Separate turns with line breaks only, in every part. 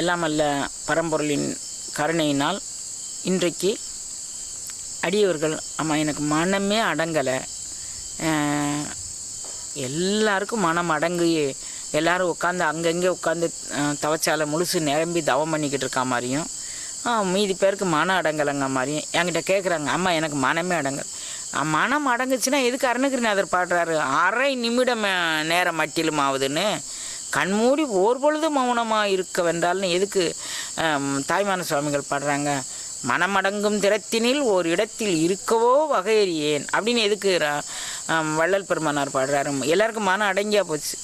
எல்லாம் அல்ல பரம்பொருளின் கருணையினால் இன்றைக்கு அடியவர்கள் அம்மா எனக்கு மனமே அடங்கலை. எல்லாருக்கும் மனம் அடங்கி எல்லோரும் உட்காந்து அங்கங்கே உட்காந்து தவச்சால முழுசு நிரம்பி தவம் பண்ணிக்கிட்டு இருக்கா மாதிரியும் மீதி பேருக்கு மனம் அடங்கலைங்க மாதிரியும் என்கிட்ட கேட்குறாங்க அம்மா எனக்கு மனமே அடங்கல். மனம் அடங்குச்சுன்னா எதுக்கு அருணகிரிநாதர் பாடுறாரு? அரை நிமிடம் நேரம் மட்டிலும் ஆகுதுன்னு கண்மூடி ஓர் பொழுது மௌனமாக இருக்க வென்றால்னு எதுக்கு தாய்மான சுவாமிகள் பாடுறாங்க? மனமடங்கும் திறத்தினில் ஓர் இடத்தில் இருக்கவோ வகையறியேன். அப்படின்னு எதுக்கு வள்ளல் பெருமானார் பாடுறாரு? எல்லாருக்கும் மனம் அடங்கியா போச்சு.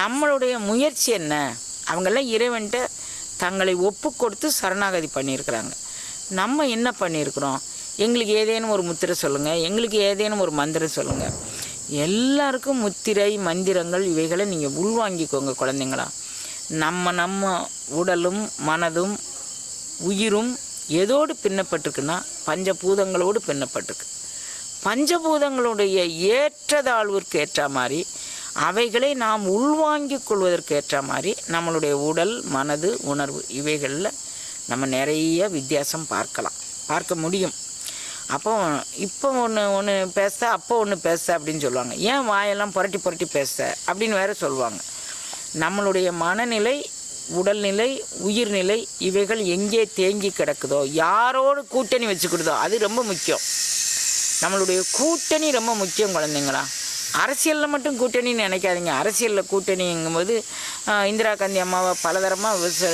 நம்மளுடைய முயற்சி என்ன? அவங்கெல்லாம் இறைவன்கிட்ட தங்களை ஒப்பு கொடுத்து சரணாகதி பண்ணியிருக்கிறாங்க. நம்ம என்ன பண்ணியிருக்கிறோம்? எங்களுக்கு ஏதேனும் ஒரு முத்திரை சொல்லுங்கள் எங்களுக்கு ஏதேனும் ஒரு மந்திரம் சொல்லுங்கள் எல்லாருக்கும் முத்திரை மந்திரங்கள் இவைகளை நீங்கள் உள்வாங்கிக்கோங்க குழந்தைங்களா. நம்ம நம்ம உடலும் மனதும் உயிரும் எதோடு பின்னப்பட்டிருக்குன்னா பஞ்சபூதங்களோடு பின்னப்பட்டிருக்கு. பஞ்சபூதங்களுடைய ஏற்றதாழ்விற்கு ஏற்ற மாதிரி அவைகளை நாம் உள்வாங்கிக் கொள்வதற்கு ஏற்ற மாதிரி நம்மளுடைய உடல் மனது உணர்வு இவைகளில் நம்ம நிறைய வித்தியாசம் பார்க்கலாம். பார்க்க முடியும். அப்போ இப்போ ஒன்று ஒன்று பேச அப்போ ஒன்று பேச அப்படின்னு சொல்லுவாங்க. ஏன் வாயெல்லாம் புரட்டி புரட்டி பேச அப்படின்னு வேற சொல்லுவாங்க. நம்மளுடைய மனநிலை உடல்நிலை உயிர்நிலை இவைகள் எங்கே தேங்கி கிடக்குதோ யாரோடு கூட்டணி வச்சுக்கிடுதோ அது ரொம்ப முக்கியம். நம்மளுடைய கூட்டணி ரொம்ப முக்கியம் குழந்தைங்களா. அரசியலில் மட்டும் கூட்டணின்னு நினைக்காதீங்க. அரசியலில் கூட்டணிங்கும்போது இந்திரா காந்தி அம்மாவை பலதரமாக விச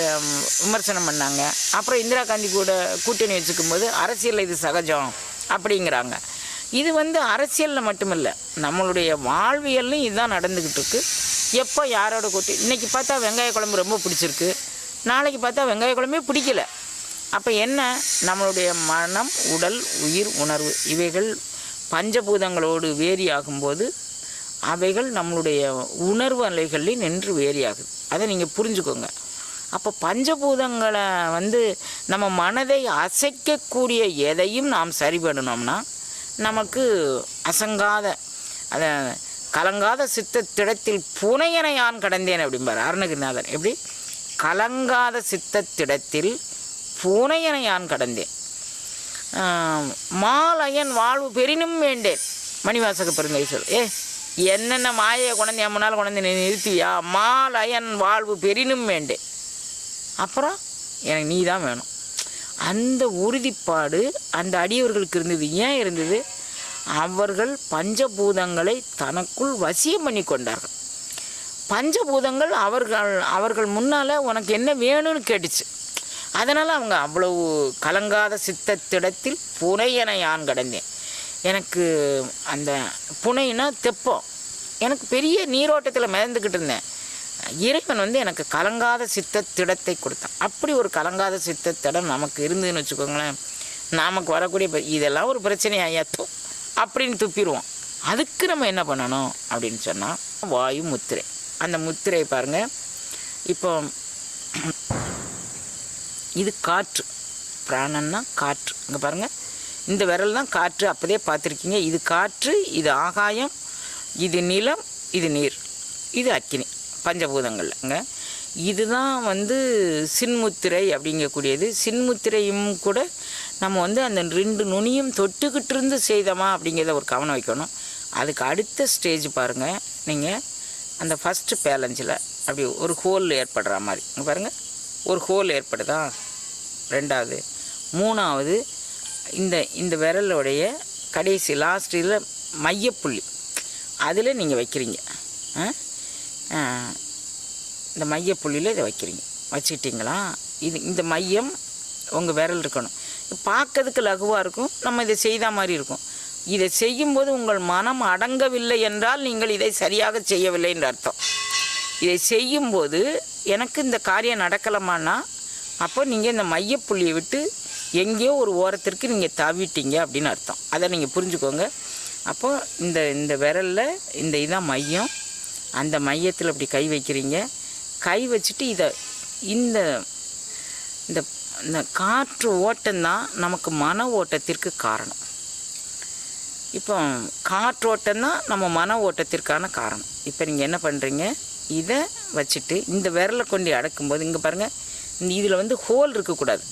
விமர்சனம் பண்ணாங்க. அப்புறம் இந்திரா காந்தி கூட கூட்டணி வச்சுக்கும்போது அரசியலில் இது சகஜம் அப்படிங்கிறாங்க. இது வந்து அரசியலில் மட்டுமில்லை. நம்மளுடைய வாழ்வியல்லையும் இதுதான் நடந்துக்கிட்டு இருக்குது எப்போ யாரோட கூட்டி இன்றைக்கி பார்த்தா வெங்காய குழம்பு ரொம்ப பிடிச்சிருக்கு. நாளைக்கு பார்த்தா வெங்காய குழம்பே பிடிக்கல. அப்போ என்ன? நம்மளுடைய மனம் உடல் உயிர் உணர்வு இவைகள் பஞ்சபூதங்களோடு வேரி ஆகும்போது அவைகள் நம்மளுடைய உணர்வு அலைகளில் நின்று வேரி அதை நீங்கள் புரிஞ்சுக்கோங்க. அப்போ பஞ்சபூதங்களை வந்து நம்ம மனதை அசைக்கக்கூடிய எதையும் நாம் சரி பண்ணணும்னா நமக்கு அசங்காத அதை கலங்காத சித்தத்திடத்தில் புனையனை யான் கடந்தேன் அப்படிம்பார் அருணகிரிநாதன் எப்படி? கலங்காத சித்தத்திடத்தில் புனையனை யான் கடந்தேன்? மாலயன் வாழ்வு பெரினும் வேண்டேன். மணிவாசக பெருங்கை சொல். ஏ என்னென்ன மாயை என் முன்னால் கொண்டாந்து நீ நிறுத்தியா? மாலயன் வாழ்வு பெரினும் வேண்டேன் அப்புறம் எனக்கு நீ தான் வேணும். அந்த உறுதிப்பாடு அந்த அடியவர்களுக்கு இருந்தது. ஏன் இருந்தது? அவர்கள் பஞ்சபூதங்களை தனக்குள் வசியம் பண்ணி கொண்டார்கள். பஞ்சபூதங்கள் அவர்கள் அவர்கள் முன்னால் உனக்கு என்ன வேணும்னு கேட்டுச்சு. அதனால் அவங்க அவ்வளவு கலங்காத சித்தத்திடத்தில் புனையன யான் கடந்தேன். எனக்கு அந்த புனைனா தெப்பம். எனக்கு பெரிய நீரோட்டத்தில் மிதந்துக்கிட்டு இருந்தேன். இறைவன் வந்து எனக்கு கலங்காத சித்த திடத்தை கொடுத்தான். அப்படி ஒரு கலங்காத சித்த திடம் நமக்கு இருந்ததுன்னு வச்சுக்கோங்களேன். நமக்கு வரக்கூடிய இதெல்லாம் ஒரு பிரச்சனை ஐயாத்தோ அப்படின்னு துப்பிடுவோம். அதுக்கு நம்ம என்ன பண்ணணும் அப்படின்னு சொன்னால் வாயு முத்திரை. அந்த முத்திரை பாருங்கள் இப்போ இது காற்று. பிராணன்னா காற்று. இங்கே பாருங்கள் இந்த விரல் தான் காற்று. அப்போதே பார்த்துருக்கீங்க. இது காற்று இது ஆகாயம் இது நிலம் இது நீர். இது அக்கினி பஞ்சபூதங்கள்ங்க இதுதான் வந்து சின்முத்திரை அப்படிங்கக்கூடியது. சின்முத்திரையும் கூட நம்ம வந்து அந்த ரெண்டு நுனியும் தொட்டுக்கிட்டு இருந்து செய்தோமா அப்படிங்கிறத ஒரு கவனம் வைக்கணும். அதுக்கு அடுத்த ஸ்டேஜ் பாருங்கள் நீங்கள் அந்த ஃபஸ்ட்டு பேலஞ்சில் அப்படி ஒரு ஹோல் ஏற்படுற மாதிரி. பாருங்கள் ஒரு ஹோல் ஏற்படுதா? ரெண்டாவது. மூணாவது இந்த இந்த விரலுடைய கடைசி லாஸ்ட்டில் மையப்புள்ளி. அதில் நீங்கள் வைக்கிறீங்க. ஆ? இந்த மையப்புள்ளியில் இதை வைக்கிறீங்க. வச்சுக்கிட்டிங்களா இது இந்த மையம் உங்கள் விரல் இருக்கணும். பார்க்கறதுக்கு லகுவாக இருக்கும். நம்ம இதை செய்த மாதிரி இருக்கும். இதை செய்யும்போது உங்கள் மனம் அடங்கவில்லை என்றால் நீங்கள் இதை சரியாக செய்யவில்லை என்று அர்த்தம். இதை செய்யும்போது எனக்கு இந்த காரியம் நடக்கலமானா அப்போ நீங்கள் இந்த மையப்புள்ளியை விட்டு எங்கேயோ ஒரு ஓரத்திற்கு நீங்கள் தாவிட்டீங்க அப்படின்னு அர்த்தம். அதை நீங்கள் புரிஞ்சுக்கோங்க. அப்போது இந்த இந்த விரலில் இந்த இதான் மையம். அந்த மையத்தில் இப்படி கை வைக்கிறீங்க. கை வச்சுட்டு இதை இந்த இந்த இந்த காற்று ஓட்டம்தான் நமக்கு மன ஓட்டத்திற்கு காரணம். இப்போ காற்றோட்டம் தான் நம்ம மன ஓட்டத்திற்கான காரணம். இப்போ நீங்கள் என்ன பண்ணுறீங்க இதை வச்சுட்டு இந்த விரலை கொண்டு அடக்கும்போது இங்கே பாருங்கள் இந்த இதில் வந்து ஹோல் இருக்கக்கூடாது.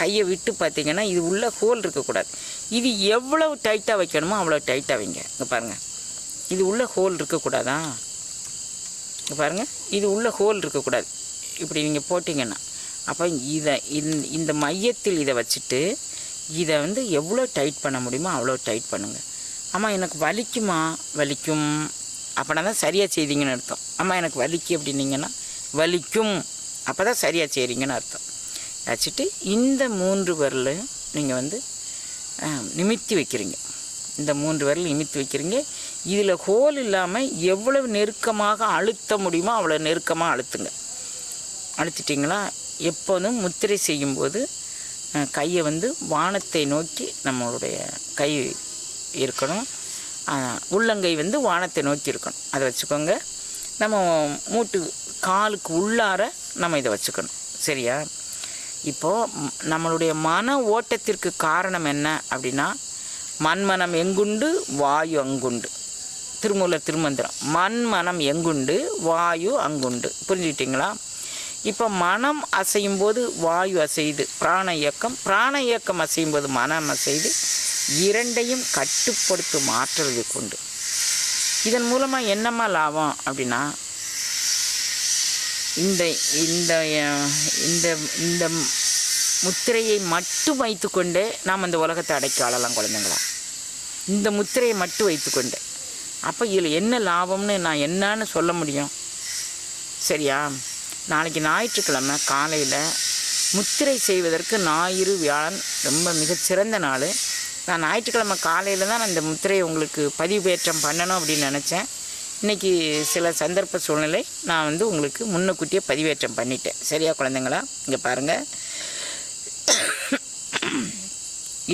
கையை விட்டு பார்த்தீங்கன்னா இது உள்ள ஹோல் இருக்கக்கூடாது. இது எவ்வளவு டைட்டாக வைக்கணுமோ அவ்வளோ டைட்டாக வைங்க. இங்கே பாருங்கள் இது உள்ள ஹோல் இருக்கக்கூடாதா? இங்கே பாருங்கள் இது உள்ளே ஹோல் இருக்கக்கூடாது. இப்படி நீங்கள் போட்டிங்கன்னா. அப்போ இதை இந்த இந்த மையத்தில் இதை வச்சுட்டு இதை வந்து எவ்வளோ டைட் பண்ண முடியுமோ அவ்வளோ டைட் பண்ணுங்கள் அம்மா எனக்கு வலிக்குமா? வலிக்கும். அப்படின்னா தான் சரியாக செய்தீங்கன்னு அர்த்தம். அம்மா எனக்கு வலிக்கு அப்படின்னீங்கன்னா வலிக்கும். அப்போ தான் சரியாக செய்கிறீங்கன்னு அர்த்தம். வச்சுட்டு இந்த மூன்று விரலையும் நீங்கள் வந்து நிமித்தி வைக்கிறீங்க. இந்த மூன்று விரல் நிமித்தி வைக்கிறீங்க. இதில் ஹோல் இல்லாமல் எவ்வளவு நெருக்கமாக அழுத்த முடியுமோ அவ்வளோ நெருக்கமாக அழுத்துங்க. அழுத்திட்டிங்களா? எப்போதும் முத்திரை செய்யும்போது கையை வந்து வானத்தை நோக்கி நம்மளுடைய கை இருக்கணும். உள்ளங்கை வந்து வானத்தை நோக்கி இருக்கணும். அதை வச்சுக்கோங்க. நம்ம மூட்டு காலுக்கு உள்ளார நம்ம இதை வச்சுக்கணும். சரியா? இப்போது நம்மளுடைய மன ஓட்டத்திற்கு காரணம் என்ன அப்படின்னா மண்மனம் எங்குண்டு? வாயு அங்குண்டு. திருமூலர் திருமந்திரம். மண் மனம் எங்குண்டு? வாயு அங்குண்டு. புரிஞ்சுக்கிட்டீங்களா? இப்போ மனம் அசையும் போது வாயு அசையுது. பிராண இயக்கம். பிராண இயக்கம் அசையும் போது மனம் அசையுது. இரண்டையும் கட்டுப்படுத்தும் ஆற்றல் உண்டு இதன் மூலமாக என்னம்மா லாபம் அப்படின்னா இந்த இந்த இந்த இந்த முத்திரையை மட்டும் வைத்துக்கொண்டே நாம் இந்த உலகத்தை அடைக்க ஆளலாம் குழந்தைங்களா? இந்த முத்திரையை மட்டும் வைத்துக்கொண்டு. அப்போ இதில் என்ன லாபம்னு நான் என்னன்னு சொல்ல முடியும்? சரியா? நாளைக்கு ஞாயிற்றுக்கிழமை காலையில் முத்திரை செய்வதற்கு ஞாயிறு வியாழன் ரொம்ப மிகச்சிறந்த நாள். நான் ஞாயிற்றுக்கிழமை காலையில் தான் நான் இந்த முத்திரையை உங்களுக்கு பதிவேற்றம் பண்ணணும் அப்படின்னு நினச்சேன். இன்றைக்கி சில சந்தர்ப்ப சூழ்நிலை நான் வந்து உங்களுக்கு முன்னக்கூட்டியே பதிவேற்றம் பண்ணிட்டேன். சரியா குழந்தைங்களா? இங்கே பாருங்கள்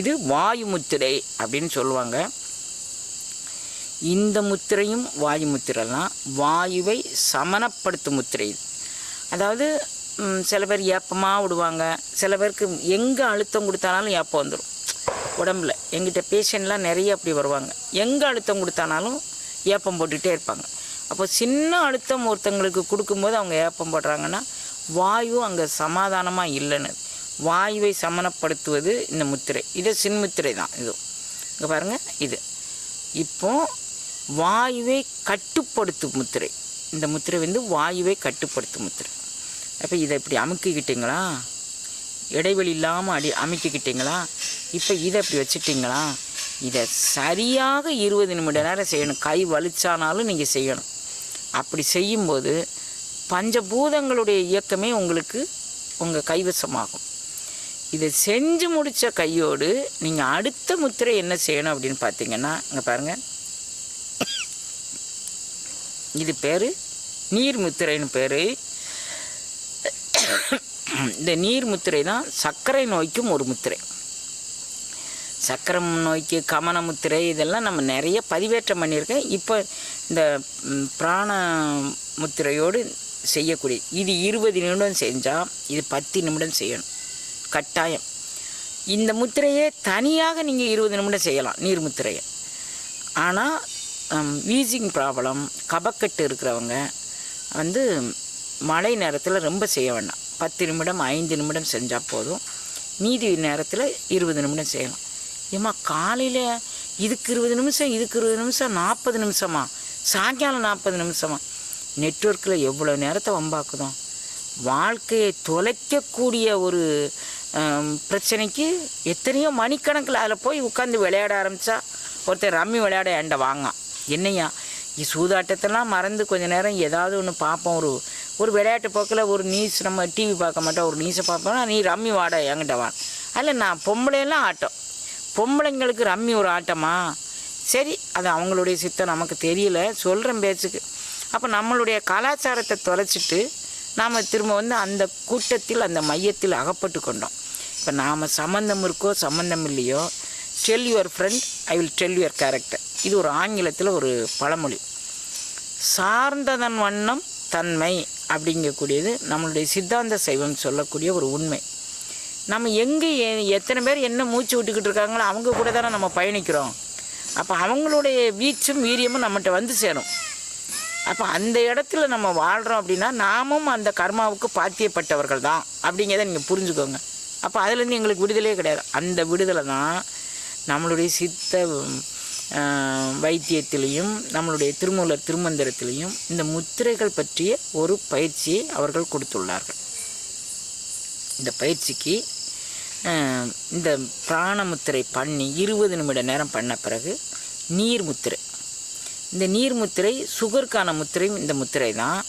இது வாயு முத்திரை அப்படின்னு சொல்லுவாங்க. இந்த முத்திரையும் வாயு முத்திரைலாம் வாயுவை சமனப்படுத்தும் முத்திரை. அதாவது சில பேர் ஏப்பமாக விடுவாங்க. சில பேருக்கு எங்கே அழுத்தம் கொடுத்தானாலும் ஏப்பம் வந்துடும் உடம்புல. எங்கிட்ட பேஷண்ட்லாம் நிறைய அப்படி வருவாங்க. எங்கே அழுத்தம் கொடுத்தானாலும் ஏப்பம் போட்டுகிட்டே இருப்பாங்க. அப்போ சின்ன அழுத்தம் ஒருத்தங்களுக்கு கொடுக்கும்போது அவங்க ஏப்பம் போடுறாங்கன்னா வாயு அங்கே சமாதானமாக இல்லைன்னு. வாயுவை சமனப்படுத்துவது இந்த முத்திரை. இது சின்முத்திரை தான் இது. இங்கே பாருங்கள் இது. இப்போ வாயுவை கட்டுப்படுத்தும் முத்திரை. இந்த முத்திரை வந்து வாயுவை கட்டுப்படுத்தும் முத்திரை. அப்போ இதை இப்படி அமுக்கிக்கிட்டீங்களா? இடைவெளி இல்லாமல் அடி அமுக்கிக்கிட்டீங்களா? இப்போ இதை இப்படி வச்சுட்டிங்களா? இதை சரியாக இருபது நிமிட நேரம் செய்யணும். கை வலிச்சானாலும் நீங்கள் செய்யணும். அப்படி செய்யும்போது பஞ்சபூதங்களுடைய இயக்கமே உங்களுக்கு உங்கள் கைவசமாகும். இதை செஞ்சு முடித்த கையோடு நீங்கள் அடுத்த முத்திரை என்ன செய்யணும் அப்படின்னு பார்த்தீங்கன்னா இங்கே பாருங்கள் இது பேர் நீர் முத்திரைன்னு பேர். இந்த நீர் முத்திரை தான் சர்க்கரை நோய்க்கும் ஒரு முத்திரை. சக்கரை நோய்க்கு கமனமுத்திரை இதெல்லாம் நம்ம நிறைய பதிவேற்றம் பண்ணியிருக்கேன். இப்போ இந்த பிராண முத்திரையோடு செய்யக்கூடிய இது இருபது நிமிடம் செஞ்சால் இது பத்து நிமிடம் செய்யணும். கட்டாயம். இந்த முத்திரையே தனியாக நீங்கள் இருபது நிமிடம் செய்யலாம் நீர் முத்திரையை. ஆனால் வீசிங் ப்ராப்ளம் கபக்கட்டு இருக்கிறவங்க வந்து மழை நேரத்தில் ரொம்ப செய்ய வேண்டாம். பத்து நிமிடம் ஐந்து நிமிடம் செஞ்சால் போதும். மீதி நேரத்தில் இருபது நிமிடம் செய்யலாம். ஏம்மா காலையில் இதுக்கு இருபது நிமிஷம் இதுக்கு இருபது நிமிஷம் நாற்பது நிமிஷமா? சாயங்காலம் நாற்பது நிமிஷமா? நெட்வொர்க்கில் எவ்வளோ நேரத்தை வம்பாக்குதோம்? வாழ்க்கையை தொலைக்கக்கூடிய ஒரு பிரச்சனைக்கு எத்தனையோ மணிக்கணக்கில் அதில் போய் உட்காந்து விளையாட ஆரம்பித்தா ஒருத்தர் ரம்மி விளையாட என்கிட்ட வாங்கான். என்னையா? இ சூதாட்டத்தெல்லாம் மறந்து கொஞ்ச நேரம் ஏதாவது ஒன்று பார்ப்போம். ஒரு ஒரு விளையாட்டு போக்கில் ஒரு நியூஸ் நம்ம டிவி பார்க்க மாட்டோம். ஒரு நியூஸை பார்ப்போம்னா நீ ரம்மி வாட என்கிட்ட வா. அதில் நான் பொம்பளையெல்லாம் ஆட்டம். பொம்பளைங்களுக்கு ரம்மி ஒரு ஆட்டமா? சரி அது அவங்களுடைய சித்தம் நமக்கு தெரியல. சொல்கிறேன் பேச்சுக்கு. அப்போ நம்மளுடைய கலாச்சாரத்தை தொலைச்சிட்டு நாம் திரும்ப வந்து அந்த கூட்டத்தில் அந்த மையத்தில் அகப்பட்டு கொண்டோம். இப்போ நாம் சம்மந்தம் இருக்கோ சம்மந்தம் இல்லையோ tell your friend I will tell your character இது ஒரு ஆங்கிலத்தில் ஒரு பழமொழி. சார்ந்ததன் வண்ணம் தன்மை அப்படிங்கக்கூடியது நம்மளுடைய சித்தாந்த சைவம் சொல்லக்கூடிய ஒரு உண்மை. நம்ம எங்கே எ- எத்தனை பேர் என்ன மூச்சு விட்டுக்கிட்டு இருக்காங்களோ அவங்க கூட தானே நம்ம பயணிக்கிறோம். அப்போ அவங்களுடைய வீச்சும் வீரியமும் நம்மகிட்ட வந்து சேரும். அப்போ அந்த இடத்துல நம்ம வாழ்கிறோம் அப்படின்னா நாமும் அந்த கர்மாவுக்கு பாத்தியப்பட்டவர்கள் தான். அப்படிங்கிறத நீங்கள் புரிஞ்சுக்கோங்க. அப்போ அதுலேருந்து எங்களுக்கு விடுதலையே கிடையாது. அந்த விடுதலை தான் நம்மளுடைய சித்த வைத்தியத்திலையும் நம்மளுடைய திருமூலர் திருமந்திரத்திலையும் இந்த முத்திரைகள் பற்றிய ஒரு பயிற்சியை அவர்கள் கொடுத்துள்ளார்கள். இந்த பயிற்சிக்கு இந்த பிராணமுத்திரை பண்ணி இருபது நிமிட நேரம் பண்ண பிறகு நீர் முத்திரை. இந்த நீர் முத்திரை சுகருக்கான முத்திரையும் இந்த முத்திரை தான்.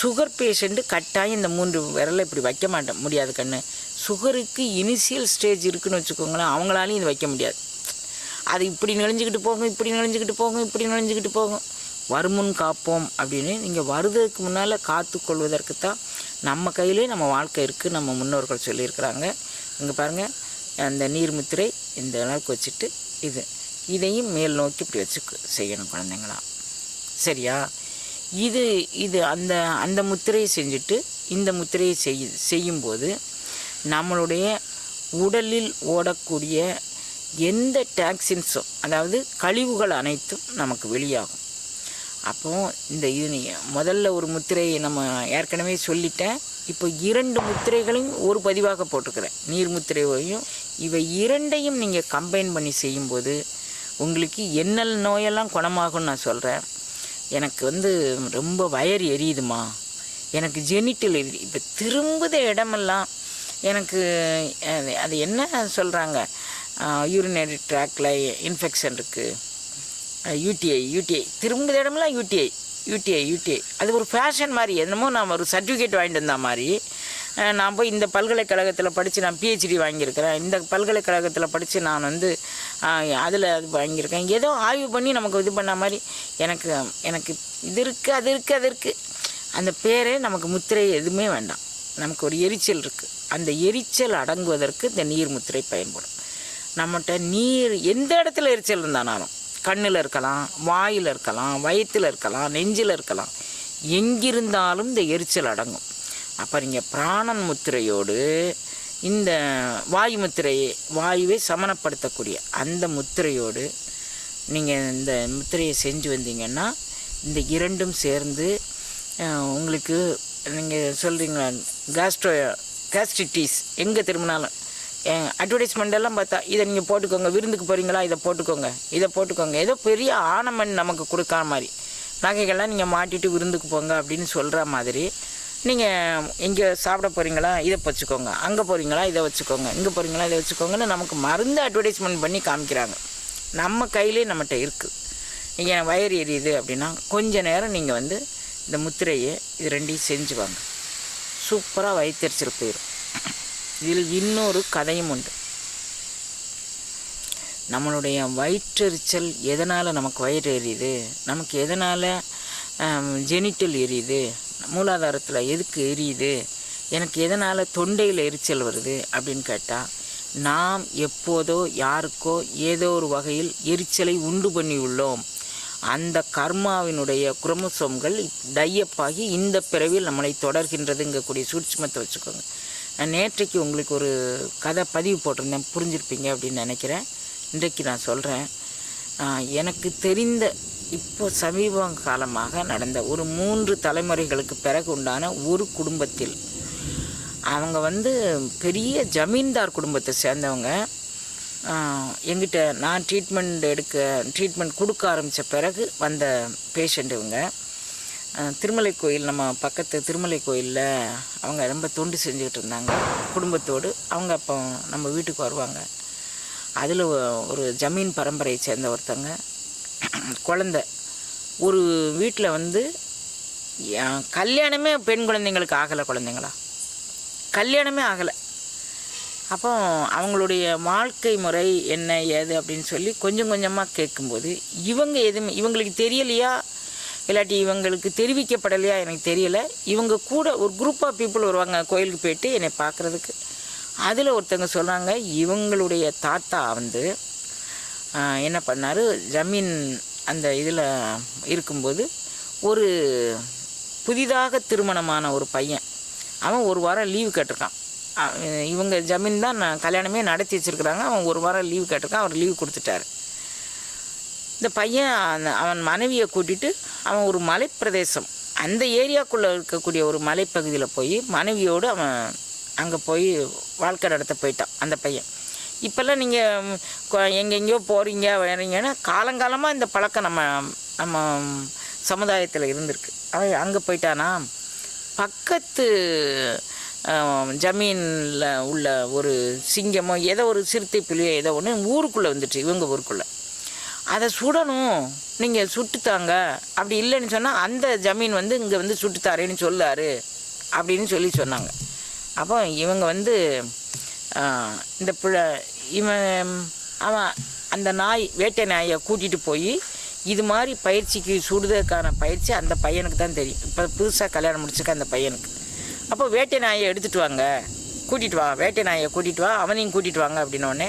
சுகர் பேஷண்ட்டு கட்டாயம் இந்த மூன்று விரலை இப்படி வைக்க மாட்டேன் முடியாது கண்ணு. சுகருக்கு இனிஷியல் ஸ்டேஜ் இருக்குன்னு வச்சுக்கோங்களேன் அவங்களாலையும் இது வைக்க முடியாது. அது இப்படி நெளிஞ்சுக்கிட்டு போகும் இப்படி நெளிஞ்சுக்கிட்டு போகும் இப்படி நெளிஞ்சுக்கிட்டு போகும். வருமுன் காப்போம் அப்படின்னு நீங்கள் வருவதற்கு முன்னால் காத்து கொள்வதற்கு தான் நம்ம கையிலே நம்ம வாழ்க்கை இருக்குது நம்ம முன்னோர்கள் சொல்லியிருக்கிறாங்க. இங்கே பாருங்கள் அந்த நீர்முத்திரை இந்த அளவுக்கு வச்சுட்டு இது. இதையும் மேல் நோக்கி இப்படி வச்சு செய்யணும் குழந்தைங்களா. சரியா? இது இது அந்த அந்த முத்திரையை செஞ்சுட்டு இந்த முத்திரையை செய் செய்யும்போது நம்மளுடைய உடலில் ஓடக்கூடிய எந்த டாக்ஸின்ஸும் அதாவது கழிவுகள் அனைத்தும் நமக்கு வெளியாகும். அப்போ இந்த இது முதல்ல ஒரு முத்திரையை நம்ம ஏற்கனவே சொல்லிட்டேன். இப்போ இரண்டு முத்திரைகளையும் ஒரு பதிவாக போட்டுக்கிறேன் நீர் முத்திரையையும் இவை இரண்டையும் நீங்கள் கம்பைன் பண்ணி செய்யும்போது உங்களுக்கு என்னல் நோயெல்லாம் குணமாகும்னு நான் சொல்கிறேன் எனக்கு வந்து ரொம்ப வயர் எரியுதுமா? எனக்கு ஜெனிட்டல் எரியுது இப்போ திரும்புத இடமெல்லாம் எனக்கு அது- அது என்ன சொல்கிறாங்க யூரினரி ட்ராக்டில் இன்ஃபெக்ஷன் இருக்குது யூடிஐ யூடிஐ திரும்புகிற இடமெல்லாம் யூடிஐ யூடிஐ யூடிஐ அது ஒரு ஃபேஷன் மாதிரி என்னமோ நான் ஒரு சர்டிஃபிகேட் வாங்கிட்டு வந்த மாதிரி. நான் போய் இந்த பல்கலைக்கழகத்தில் படித்து நான் பிஹெச்டி வாங்கியிருக்கிறேன். இந்த பல்கலைக்கழகத்தில் படித்து நான் வந்து அதில் அது வாங்கியிருக்கேன். ஏதோ ஆய்வு பண்ணி நமக்கு இது பண்ண மாதிரி எனக்கு எனக்கு இது இருக்குது அது இருக்குது அது இருக்குது அந்த பேரே நமக்கு முத்திரை எதுவுமே வேண்டாம். நமக்கு ஒரு எரிச்சல் இருக்குது அந்த எரிச்சல் அடங்குவதற்கு இந்த நீர் முத்திரை பயன்படும். நம்மகிட்ட நீர் எந்த இடத்துல எரிச்சல் இருந்தானாலும் கண்ணில் இருக்கலாம் வாயில் இருக்கலாம் வயிற்றில் இருக்கலாம் நெஞ்சில் இருக்கலாம். எங்கிருந்தாலும் இந்த எரிச்சல் அடங்கும். அப்போ நீங்கள் பிராணன் முத்திரையோடு இந்த வாயு முத்திரையை வாயுவை சமனப்படுத்தக்கூடிய அந்த முத்திரையோடு நீங்கள் இந்த முத்திரையை செஞ்சு வந்தீங்கன்னா இந்த இரண்டும் சேர்ந்து உங்களுக்கு நீங்கள் சொல்கிறீங்களா கேஸ்ட்ரோ கேஸ்ட்ரிட்டிஸ் எங்கே திரும்பினாலும் அட்வர்டைஸ்மெண்ட்டெல்லாம் பார்த்தா இதை நீங்கள் போட்டுக்கோங்க விருந்துக்கு போகிறீங்களா இதை போட்டுக்கோங்க இதை போட்டுக்கோங்க. ஏதோ பெரிய ஆனமெண்ட் நமக்கு கொடுக்காத மாதிரி. நகைகள்லாம் நீங்கள் மாட்டிட்டு விருந்துக்கு போங்க அப்படின்னு சொல்கிற மாதிரி. நீங்கள் இங்கே சாப்பிட போகிறீங்களா இதை வச்சுக்கோங்க. அங்கே போகிறீங்களா இதை வச்சுக்கோங்க. இங்கே போகிறீங்களா இதை வச்சுக்கோங்கன்னு நமக்கு மருந்து அட்வர்டைஸ்மெண்ட் பண்ணி காமிக்கிறாங்க. நம்ம கையிலே நம்மகிட்ட இருக்குது நீங்கள் வயிறு எரியுது அப்படின்னா கொஞ்ச நேரம் நீங்கள் வந்து இந்த முத்திரையை இது ரெண்டையும் செஞ்சு வாங்க சூப்பராக வயிற்றுச்சல் போயிடும் இதில் இன்னொரு கதையும் உண்டு. நம்மளுடைய வயிற்றெரிச்சல் எதனால் நமக்கு வயிறு எரியுது? நமக்கு எதனால் ஜெனிட்டல் எரியுது? மூலாதாரத்தில் எதுக்கு எரியுது? எனக்கு எதனால் தொண்டையில் எரிச்சல் வருது? அப்படின்னு கேட்டால் நாம் எப்போதோ யாருக்கோ ஏதோ ஒரு வகையில் எரிச்சலை உண்டு பண்ணி உள்ளோம். அந்த கர்மாவினுடைய குரோமோசோம்கள் டையப்பாகி இந்த பிறவியில் நம்மளை தொடர்கின்றதுங்கக்கூடிய சூட்சுமத்தை வச்சுக்கோங்க. நான் நேற்றைக்கு உங்களுக்கு ஒரு கதை பதிவு போட்டிருந்தேன். புரிஞ்சிருப்பீங்க அப்படின்னு நினைக்கிறேன். இன்றைக்கு நான் சொல்கிறேன் எனக்கு தெரிந்த இப்போ சமீப காலமாக நடந்த ஒரு மூன்று தலைமுறைகளுக்கு பிறகு உண்டான ஒரு குடும்பத்தில் அவங்க வந்து பெரிய ஜமீன்தார் குடும்பத்தை சேர்ந்தவங்க. எங்கிட்ட நான் ட்ரீட்மெண்ட் எடுக்க ட்ரீட்மெண்ட் கொடுக்க ஆரம்பித்த பிறகு வந்த பேஷண்ட் இவங்க. திருமலை கோயில் நம்ம பக்கத்து திருமலை கோயிலில் அவங்க ரொம்ப தொண்டு செஞ்சுக்கிட்டு இருந்தாங்க. குடும்பத்தோடு அவங்க அப்போ நம்ம வீட்டுக்கு வருவாங்க. அதில் ஒரு ஜமீன் பரம்பரையை சேர்ந்த ஒருத்தங்க. குழந்த. ஒரு வீட்டில் வந்து கல்யாணமே பெண் குழந்தைங்களுக்கு ஆகலை குழந்தைங்களா? கல்யாணமே ஆகலை. அப்போ அவங்களுடைய வாழ்க்கை முறை என்ன ஏது அப்படின்னு சொல்லி கொஞ்சம் கொஞ்சமாக கேட்கும்போது இவங்க எதுவுமே இவங்களுக்கு தெரியலையா? இல்லாட்டி இவங்களுக்கு தெரிவிக்கப்படலையா எனக்கு தெரியலை. இவங்க கூட ஒரு குரூப் ஆஃப் பீப்புள் வருவாங்க கோயிலுக்கு போயிட்டு என்னை பார்க்குறதுக்கு. அதில் ஒருத்தவங்க சொல்கிறாங்க இவங்களுடைய தாத்தா வந்து என்ன பண்ணார்? ஜமீன் அந்த இதில் இருக்கும்போது ஒரு புதிதாக திருமணமான ஒரு பையன். அவன் ஒரு வாரம் லீவு கேட்டிருக்கான். இவங்க ஜமீன் தான் நான் கல்யாணமே நடத்தி வச்சுருக்குறாங்க. அவன் ஒரு வாரம் லீவு கேட்டிருக்கான். அவர் லீவு கொடுத்துட்டாரு. இந்த பையன் அந்த அவன் மனைவியை கூட்டிட்டு அவன் ஒரு மலைப்பிரதேசம். அந்த ஏரியாக்குள்ளே இருக்கக்கூடிய ஒரு மலைப்பகுதியில் போய் மனைவியோடு அவன் அங்கே போய் வாழ்க்கை நடத்த போயிட்டான் அந்த பையன். இப்போல்லாம் நீங்கள் எங்கெங்கேயோ போகிறீங்க வரீங்கன்னா காலங்காலமாக இந்த பழக்கம் நம்ம நம்ம சமுதாயத்தில் இருந்திருக்கு. அவன் அங்கே போயிட்டானா? பக்கத்து ஜமீனில் உள்ள ஒரு சிங்கமோ ஏதோ ஒரு சிறுத்தை புலியோ ஏதோ ஒன்று ஊருக்குள்ளே வந்துட்டு இவங்க ஊருக்குள்ளே. அதை சுடணும். நீங்கள் சுட்டுத்தாங்க. அப்படி இல்லைன்னு சொன்னால் அந்த ஜமீன் வந்து இங்கே வந்து சுட்டுத்தாரேன்னு சொல்லாரு. அப்படின்னு சொல்லி சொன்னாங்க. அப்போ இவங்க வந்து இந்த பிள்ளை இவன் அவன் அந்த நாய் வேட்டை நாயை கூட்டிகிட்டு போய் இது மாதிரி பயிற்சிக்கு சுடுதற்கான பயிற்சி அந்த பையனுக்கு தான் தெரியும். இப்போ புதுசாக கல்யாணம் முடிச்சிருக்க அந்த பையனுக்கு. அப்போ வேட்டை நாயை எடுத்துகிட்டு வாங்க. கூட்டிகிட்டு வா வேட்டை நாயை கூட்டிகிட்டு வா அவனையும் கூட்டிகிட்டு வாங்க அப்படின்னோடனே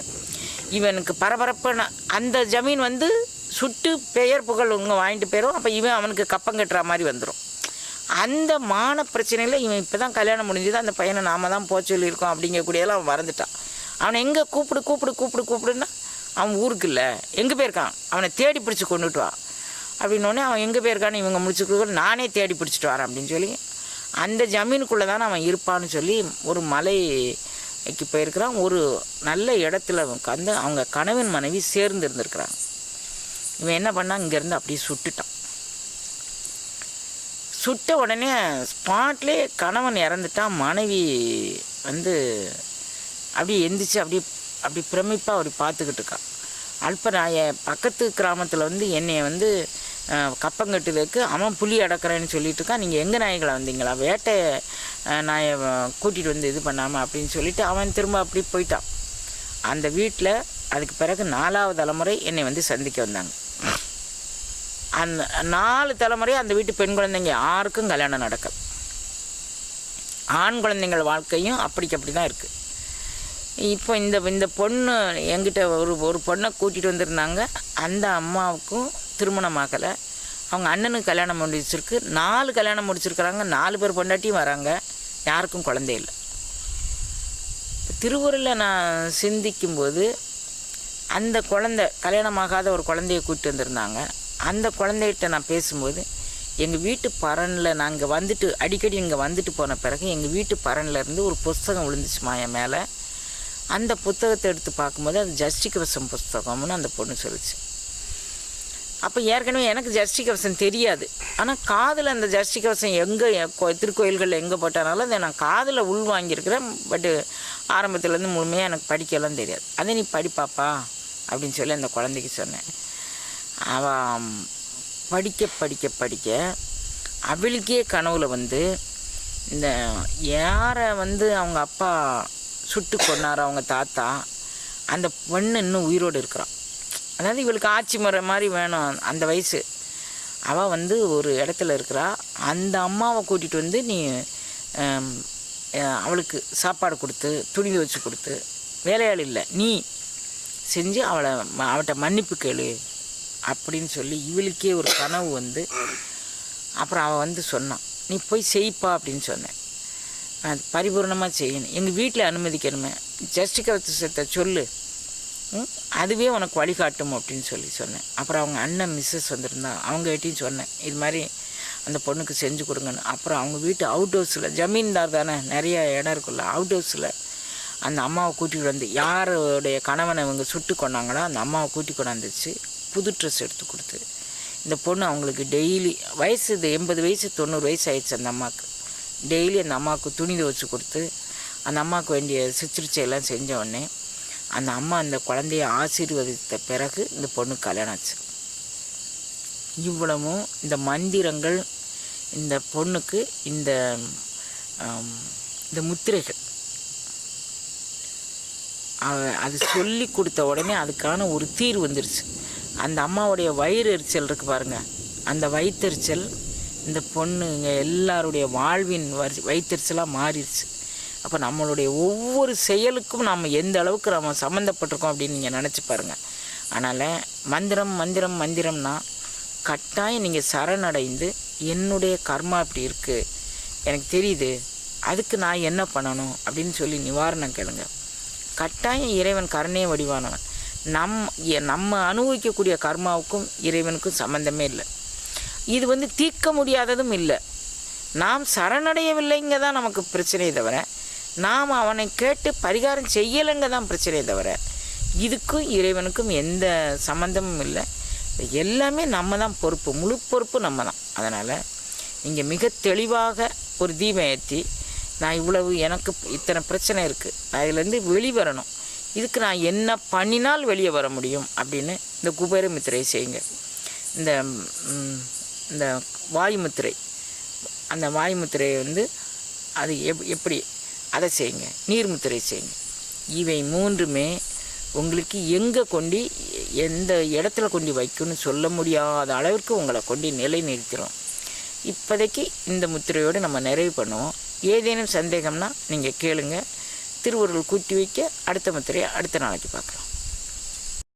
இவனுக்கு பரபரப்புன அந்த ஜமீன் வந்து சுட்டு பெயர் புகழ் இங்கே வாங்கிட்டு போயிடும் அப்போ இவன் அவனுக்கு கப்பம் கட்டுற மாதிரி வந்துடும் அந்த மான பிரச்சனையில் இவன் இப்போ தான் கல்யாணம் முடிஞ்சது. அந்த பையனை நாம தான் போக சொல்லியிருக்கோம் அப்படிங்கக்கூடியதெல்லாம் அவன் மறந்துட்டான். அவனை எங்கே கூப்பிடு கூப்பிடு கூப்பிடு கூப்பிடுன்னா அவன் ஊருக்கு இல்லை. எங்கே போயிருக்கான்? அவனை தேடி பிடிச்சி கொண்டுட்டு வா. அப்படின்னோடனே அவன் எங்கே போயிருக்கான்னு இவங்க முடிச்சுக்க நானே தேடி பிடிச்சிட்டு வரேன் அப்படின்னு சொல்லி அந்த ஜமீனுக்குள்ளே தானே அவன் இருப்பான்னு சொல்லி ஒரு மலை வேலைக்கு போயிருக்கிறான். ஒரு நல்ல இடத்துல உட்காந்து அவங்க கணவன் மனைவி சேர்ந்து இருந்திருக்கிறாங்க இவன் என்ன பண்ணான்? இங்கேருந்து அப்படியே சுட்டுட்டான். சுட்ட உடனே ஸ்பாட்லேயே கணவன் இறந்துட்டான். மனைவி வந்து அப்படியே எந்திரிச்சு அப்படியே அப்படி பிரமிப்பாக அப்படி பார்த்துக்கிட்டு இருக்கான். அல்ப பக்கத்து கிராமத்தில் வந்து என்னைய வந்து அஹ், அவன் புலி அடக்கிறேன்னு சொல்லிட்டு இருக்கான் நீங்கள் எங்கள் நாய்களை வந்தீங்களா? வேட்டை நாயை கூட்டிகிட்டு வந்து இது பண்ணாமல் அப்படின்னு சொல்லிட்டு அவன் திரும்ப அப்படி போயிட்டான். அந்த வீட்டில் அதுக்கு பிறகு நாலாவது தலைமுறை என்னை வந்து சந்திக்க வந்தாங்க. அந்த நாலு தலைமுறை அந்த வீட்டு பெண் குழந்தைங்க யாருக்கும் கல்யாணம் நடக்கல. ஆண் குழந்தைங்கள் வாழ்க்கையும் அப்படிக்கு அப்படி தான் இருக்குது இப்போ இந்த இந்த பொண்ணு என்கிட்ட ஒரு ஒரு பொண்ணை கூட்டிகிட்டு வந்திருந்தாங்க. அந்த அம்மாவுக்கும் திருமணம் ஆகலை அவங்க அண்ணனுக்கு கல்யாணம் முடிச்சிருக்கு நாலு கல்யாணம் முடிச்சிருக்கிறாங்க. நாலு பேர் பொண்டாட்டியும் வராங்க. யாருக்கும் குழந்தை இல்லை. திருவூரில் நான் சிந்திக்கும்போது அந்த குழந்தை கல்யாணமாகாத ஒரு குழந்தைய கூப்பிட்டு வந்திருந்தாங்க. அந்த குழந்தைகிட்ட நான் பேசும்போது எங்கள் வீட்டு பரனில் நாங்கள் வந்துட்டு அடிக்கடி இங்கே வந்துட்டு போன பிறகு எங்கள் வீட்டு பரன்ல இருந்து ஒரு புஸ்தகம் விழுந்துச்சுமா என் மேலே. அந்த புத்தகத்தை எடுத்து பார்க்கும்போது அது ஜஸ்டிகிரசம் புஸ்தகம்னு அந்த பொண்ணு சொல்லிச்சு. அப்போ ஏற்கனவே எனக்கு ஜஸ்டி கவசம் தெரியாது. ஆனால் காதில் அந்த ஜஸ்டி கவசம் எங்கே திருக்கோயில்களில் எங்கே போட்டனால அதை நான் காதில் உள் வாங்கியிருக்கிறேன். பட்டு ஆரம்பத்துலேருந்து முழுமையாக எனக்கு படிக்கலாம் தெரியாது. அதை நீ படிப்பாப்பா அப்படின்னு சொல்லி அந்த குழந்தைக்கு சொன்னேன். அவன் படிக்க படிக்க படிக்க அவளுக்கே கனவுல வந்து இந்த யாரை வந்து அவங்க அப்பா சுட்டு கொண்டார் அவங்க தாத்தா அந்த பொண்ணு இன்னும் உயிரோடு இருக்கிறான். அதாவது இவளுக்கு ஆட்சி முறை மாதிரி வேணும் அந்த வயசு. அவள் வந்து ஒரு இடத்துல இருக்கிறா. அந்த அம்மாவை கூட்டிகிட்டு வந்து நீ அவளுக்கு சாப்பாடு கொடுத்து துணி வச்சு கொடுத்து வேலையாள் இல்லை நீ செஞ்சு அவளை ம- அவட்ட மன்னிப்பு கேளு அப்படின்னு சொல்லி இவளுக்கே ஒரு கனவு வந்து அப்புறம் அவள் வந்து சொன்னான். நீ போய் செய்ப்பா அப்படின்னு சொன்னேன். அது பரிபூர்ணமாக செய்யணும். எங்கள் வீட்டில் அனுமதிக்கணுமே. ஜஸ்டிகத்தை சொல்லு. அதுவே உனக்கு வழிகாட்டும் அப்படின்னு சொல்லி சொன்னேன். அப்புறம் அவங்க அண்ணன் மிஸ்ஸஸ் வந்திருந்தாங்க அவங்ககிட்டையும் சொன்னேன். இது மாதிரி அந்த பொண்ணுக்கு செஞ்சு கொடுங்கன்னு. அப்புறம் அவங்க வீட்டு அவுட் ஹவுஸில் ஜமீன்தார் தானே நிறைய இடம் இருக்குல்ல அவுட் ஹவுஸில் அந்த அம்மாவை கூட்டிகிட்டு வந்து யாருடைய கணவனை இவங்க சுட்டு கொண்டாங்களோ அந்த அம்மாவை கூட்டி கொண்டாந்துச்சு புது ட்ரெஸ் எடுத்து கொடுத்து. இந்த பொண்ணு அவங்களுக்கு டெய்லி வயசு இது எண்பது வயசு தொண்ணூறு வயசு ஆயிடுச்சு அந்த அம்மாவுக்கு டெய்லி அந்த அம்மாவுக்கு துணி துவச்சி கொடுத்து அந்த அம்மாவுக்கு வேண்டிய சிகிச்சை செஞ்ச உடனே அந்த அம்மா அந்த குழந்தைய ஆசீர்வதித்த பிறகு இந்த பொண்ணு கல்யாணம் ஆச்சு. இவ்வளவும் இந்த மந்திரங்கள் இந்த பொண்ணுக்கு இந்த இந்த முத்திரைகள். அது சொல்லி கொடுத்த உடனே அதுக்கான ஒரு தீர்வு வந்துருச்சு. அந்த அம்மாவுடைய வயிறு எரிச்சல் இருக்குது பாருங்க. அந்த வயிற்றெரிச்சல் இந்த பொண்ணுங்க எல்லாருடைய வாழ்வின் வரி வயிற்றெரிச்சலாக மாறிடுச்சு. அப்போ நம்மளுடைய ஒவ்வொரு செயலுக்கும் நாம் எந்த அளவுக்கு நம்ம சம்மந்தப்பட்டிருக்கோம் அப்படின்னு நீங்கள் நினச்சி பாருங்கள் அதனால் மந்திரம் மந்திரம் மந்திரம்னா கட்டாயம் நீங்கள் சரணடைந்து என்னுடைய கர்மா இப்படி இருக்குது எனக்கு தெரியுது. அதுக்கு நான் என்ன பண்ணணும் அப்படின்னு சொல்லி நிவாரணம் கேளுங்க. கட்டாயம் இறைவன் கருணைய வடிவானவன். நம் எ- நம்ம அனுபவிக்கக்கூடிய கர்மாவுக்கும் இறைவனுக்கும் சம்மந்தமே இல்லை. இது வந்து தீர்க்க முடியாததும் இல்லை. நாம் சரணடையவில்லைங்க தான் நமக்கு பிரச்சனையே தவிர நாம் அவனை கேட்டு பரிகாரம் செய்யலைங்க தான் பிரச்சனையே தவிர இதுக்கும் இறைவனுக்கும் எந்த சம்மந்தமும் இல்லை. எல்லாமே நம்ம தான் பொறுப்பு முழு பொறுப்பு நம்ம தான். அதனால் நீங்கள் மிக தெளிவாக ஒரு தீபம் ஏற்றி நான் இவ்வளவு எனக்கு இத்தனை பிரச்சனை இருக்குது நான் இதுலேருந்து வெளிவரணும் இதுக்கு நான் என்ன பண்ணினால் வெளியே வர முடியும் அப்படின்னு இந்த குபேர முத்திரையை செய்யுங்க. இந்த இந்த வாயு முத்திரை அந்த வாயு முத்திரையை வந்து அது எப் எப்படி அதை செய்யுங்க. நீர் முத்திரை செய்யுங்க. இவை மூன்றுமே உங்களுக்கு எங்கே கொண்டு எந்த இடத்துல கொண்டு வைக்கணும்னு சொல்ல முடியாத அளவிற்கு உங்களை கொண்டு நிலை நிறுத்திடும் இப்போதைக்கு இந்த முத்திரையோடு நம்ம நிறைவு பண்ணுவோம். ஏதேனும் சந்தேகம்னா நீங்கள் கேளுங்க. திருவருள் கூட்டி வைக்க அடுத்த முத்திரையை அடுத்த நாளைக்கு பார்க்கலாம்.